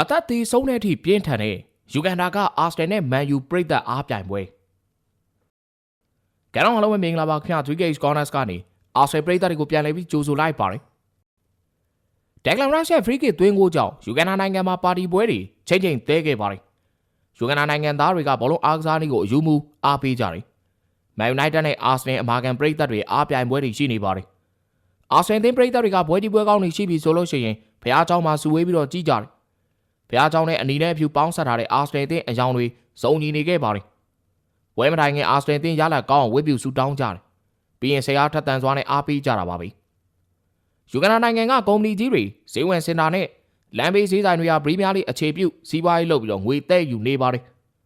အသက်သေးဆုံးတဲ့အထိပြင်းထန်တဲ့ယူဂန်ဒါကအာစနယ်နဲ့မန်ယူပြိသက်အားပြိုင်ပွဲကဲတော့အားလုံးပဲမင်္ဂလာပါခင်ဗျာ 3Gates Corners ကနေအာစနယ်ပြိသက်တွေကိုပြန်လည်ပြီးကြိုဆိုလိုက်ပါတယ်ဒက်ဂလန်ရက်ရဲ့ free kick သွင်းကိုကြောင့်ယူဂန်ဒါနိုင်ငံမှာပါတီပွဲတွေချိန်ချိန်သဲခဲ့ပါတယ်ယူဂန်ဒါနိုင်ငံသားတွေကဘောလုံးအားကစားနည်းကိုအယူမူအားပေးကြတယ်မန်ယူနိုက်တက်နဲ့အာစနယ်အမာကန်ပြိသက်တွေအားပြိုင်ပွဲတွေရှိနေပါတယ်အာစနယ်သင်းပြိသက်တွေကပွဲဒီပွဲကောင်းတွေရှိပြီဆိုလို့ရှိရင်ဖះเจ้าမှာစုဝေးပြီးတော့ကြည်ကြတယ် ဘုရားကျောင်းနဲ့အနီးနဲ့ဖြူပေါင်းဆက်ထားတဲ့အာစတန်တင်းအယောင်တွေဇုံညီနေခဲ့ပါတယ်။ဝဲမတိုင်းငယ်အာစတန်တင်းရလာကောင်းအောင်ဝစ်ပြူဆူတောင်းကြတယ်။ပြီးရင်ဆရာထက်တန်စွာနဲ့အားပေးကြတာပါပဲ။ယူဂန်ဒါနိုင်ငံကကုမ္ပဏီကြီးတွေဈေးဝယ်စင်တာနဲ့လမ်းဘေးဈေးဆိုင်တွေကပရီးမီးယားလိအခြေပြုစီးပွားရေးလုပ်ပြီးတော့ငွေတဲ့ယူနေပါတယ်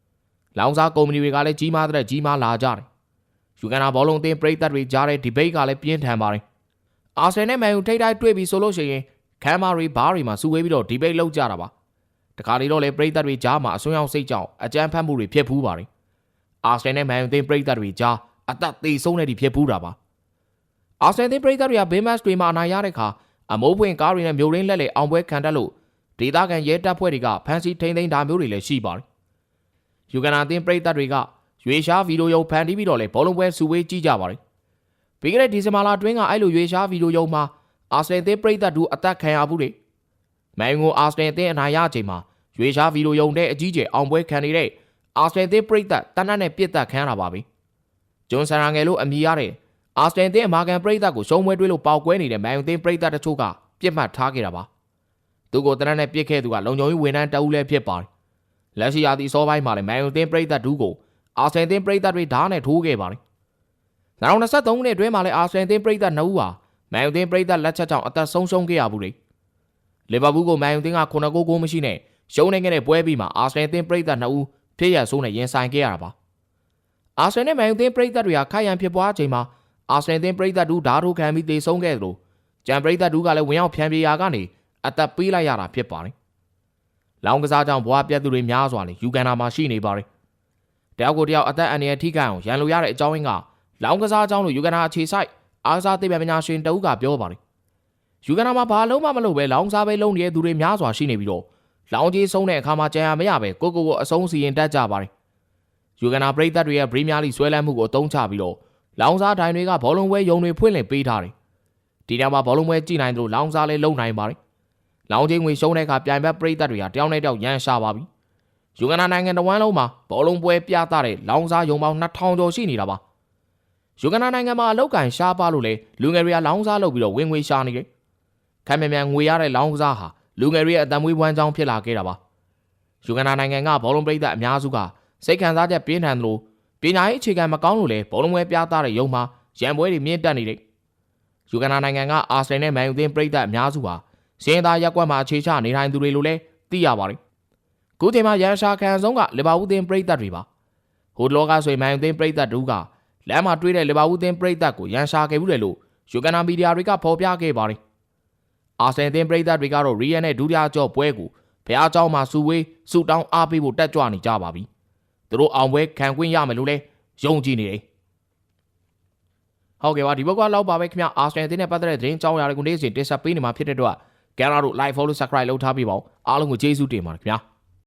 ။လောင်စာကုမ္ပဏီတွေကလည်းကြီးမားတဲ့ကြီးမားလာကြတယ်။ယူဂန်ဒါဘောလုံးအသင်းပရိသတ်တွေကြားတဲ့ debate ကလည်းပြင်းထန်ပါတယ်။အာဆယ်နဲ့မန်ယူထိပ်တိုက်တွေ့ပြီးဆိုလို့ရှိရင်ခမ်းမာတွေဘားတွေမှာစုဝေးပြီးတော့ debate လုပ်ကြတာပါ တခါလေတော့လေပရိသတ်တွေကြားမှာအစွန်းရောက်စိတ်ကြောင့်အကြမ်းဖက်မှုတွေဖြစ်ဖူးပါတယ်။အာဆင်နယ်နဲ့မန်ယူသင်းပရိသတ်တွေကြားအသက်သေးဆုံးတဲ့ဒီဖြစ်ဖူးတာပါ။အာဆင်သင်းပရိသတ်တွေကဘေးမတ်တွေမှာအနိုင်ရတဲ့အခါအမိုးပွင့်ကားတွေနဲ့မျိုးရင်းလက်လေအောင်ပွဲခံတတ်လို့ဒေသခံရဲတပ်ဖွဲ့တွေကဖမ်းဆီးထိန်းသိမ်းတာမျိုးတွေလည်းရှိပါတယ်။ယူဂန်နာသင်းပရိသတ်တွေကရွေရှားဗီဒီယိုရုံဖန်တီးပြီးတော့လေဘောလုံးပွဲစုဝေးကြည့်ကြပါတယ်။ပြီးခဲ့တဲ့ဒီဇင်ဘာလအတွင်းကအဲ့လိုရွေရှားဗီဒီယိုရုံမှာအာဆင်သင်းပရိသတ်တို့အသက်ခံရဘူးလေ။ မန်ယူကိုအာဆင်သင်းအနိုင်ရချိန်မှာရွေရှားဗီဒီယိုရုံတဲ့အကြီးကျယ်အောင်ပွဲခံနေတဲ့အာဆင်သင်းပရိသတ်တနတ်နဲ့ပြစ်တက်ခံရတာပါပဲ။ဂျွန်ဆန်ရာငယ်လို့အမည်ရတဲ့အာဆင်သင်းအမာကန်ပရိသတ်ကိုရှုံးပွဲတွေးလို့ပေါက်ကွဲနေတဲ့မန်ယူသင်းပရိသတ်တချို့ကပြစ်မှတ်ထားခဲ့တာပါ။သူကိုတနတ်နဲ့ပြစ်ခဲ့သူကလုံခြုံရေးဝန်ထမ်းတအူးလည်းဖြစ်ပါတယ်။လက်ရှိရာသီအစောပိုင်းမှာလည်းမန်ယူသင်းပရိသတ်ဒူးကိုအာဆင်သင်းပရိသတ်တွေဓာတ်နဲ့ထိုးခဲ့ပါတယ်။2023ခုနှစ်အတွင်းမှာလည်းအာဆင်သင်းပရိသတ်2ဦးဟာမန်ယူသင်းပရိသတ်လက်ချက်ကြောင့်အသက်ဆုံးရှုံးခဲ့ရဘူးလေ။ လီဗာပူးကိုမန်ယူသင်းက9ဂိုးဂိုးမရှိနဲ့ရှုံးနေခဲ့တဲ့ပွဲပြီးမှာအာဆင်နယ်သင်းပရိသတ်2ဦးဖြစ်ရဆိုးနဲ့ရင်ဆိုင်ခဲ့ရတာပါ။အာဆင်နယ်မန်ယူသင်းပရိသတ်တွေကခိုက်ရန်ဖြစ်ပွားချိန်မှာအာဆင်နယ်သင်းပရိသတ်တို့ဓာတ်ထိုးခံပြီးတေဆုံးခဲ့သလိုကြံပရိသတ်တို့ကလည်းဝင်ရောက်ဖျံပြေရာကနေအသက်ပေးလိုက်ရတာဖြစ်ပါတယ်။လောင်ကစားကြောင့်ဘွားပြတ်သူတွေများစွာနဲ့ယူကန်နာမှာရှိနေပါတယ်။တယောက်ကိုတယောက်အသက်အန္တရာယ်ထိခိုက်အောင်ရန်လိုရတဲ့အကြောင်းရင်းကလောင်ကစားကြောင့်လို့ယူကန်နာအခြေဆိုင်အားကစားသိပ္ပံပညာရှင်တအုပ်ကပြောပါတယ်။ ယူကန်နာမှာဘာလုံးမှမလုပ်ပဲလောင်ကစားပဲလုံးနေတဲ့သူတွေများစွာရှိနေပြီးတော့လောင်ကြီးဆုံးတဲ့အခါမှာကြံရမရပဲကိုကိုကိုအဆုံးစီရင်တက်ကြပါတယ်။ယူဂန်နာပရိသတ်တွေရဲ့ပရီးမီးယားလိဆွဲလန်းမှုကိုအသုံးချပြီးတော့လောင်စားတိုင်းတွေကဘောလုံးပွဲယုံတွေဖွင့်လှစ်ပေးထားတယ်။ဒီညမှာဘောလုံးပွဲကြည့်နိုင်သလိုလောင်စားလည်းလုံနိုင်ပါတယ်။လောင်ကြီးငွေရှုံးတဲ့အခါပြိုင်ဘက်ပရိသတ်တွေကတယောက်နဲ့တယောက်ရန်ရှာပါပြီ။ယူဂန်နာနိုင်ငံတဝန်းလုံးမှာဘောလုံးပွဲပြသတဲ့လောင်စားယုံပေါင်း2000ကျော်ရှိနေတာပါ။ယူဂန်နာနိုင်ငံမှာအလောက်ကန်ရှားပါလို့လေလူငယ်တွေကလောင်စားလုပ်ပြီးတော့ဝင်ငွေရှာနေတယ်။ ခံမြန်မြန်ငွေရတဲ့လောင်ကစားဟာလူငယ်တွေရဲ့အတံမွေးဝမ်းကြောင်းဖြစ်လာခဲ့တာပါယူဂန်ဒါနိုင်ငံကဘောလုံးပရိသတ်အများစုကစိတ်ခံစားချက်ပြင်းထန်သလိုပညာရေးအခြေခံမကောင်းလို့လဲဘောလုံးပွဲပြသတဲ့ရုံမှာရန်ပွဲတွေမြင့်တက်နေတယ်ယူဂန်ဒါနိုင်ငံကအာဆင်နယ်နဲ့မန်ယူသင်းပရိသတ်အများစုဟာစင်သားရက်ကွက်မှာအခြေချနေထိုင်သူတွေလိုလဲသိရပါတယ်ခုချိန်မှာရန်ရှာခံဆုံးကလီဗာပူးသင်းပရိသတ်တွေပါဟိုလောကဆိုရင်မန်ယူသင်းပရိသတ်တို့ကလမ်းမှာတွေးတဲ့လီဗာပူးသင်းပရိသတ်ကိုရန်ရှာခဲ့ဘူးတယ်လို့ယူဂန်ဒါမီဒီယာတွေကဖော်ပြခဲ့ပါတယ် အာဆင်အသင်းပရိသတ်တွေကတော့ရီယန်ရဲ့ဒုတိယကြော့ပွဲကိုဘုရားကျောင်းမှာစုဝေးစုတောင်းအားပေးဖို့တက်ကြွနေကြပါပြီ။သူတို့အောင်ပွဲခံခွင့်ရမယ်လို့လည်းယုံကြည်နေတယ်။ဟုတ်ကဲ့ပါဒီဘက်ကလောက်ပါပဲခင်ဗျအာဆင်အသင်းနဲ့ပတ်သက်တဲ့သတင်းကြောင်းရာတွေကိုနေ့စဉ်တင်ဆက်ပေးနေမှာဖြစ်တဲ့အတွက် Gara တို့ live follow subscribe လုပ်ထားပြီးပါအောင်အားလုံးကိုကျေးဇူးတင်ပါတယ်ခင်ဗျာ။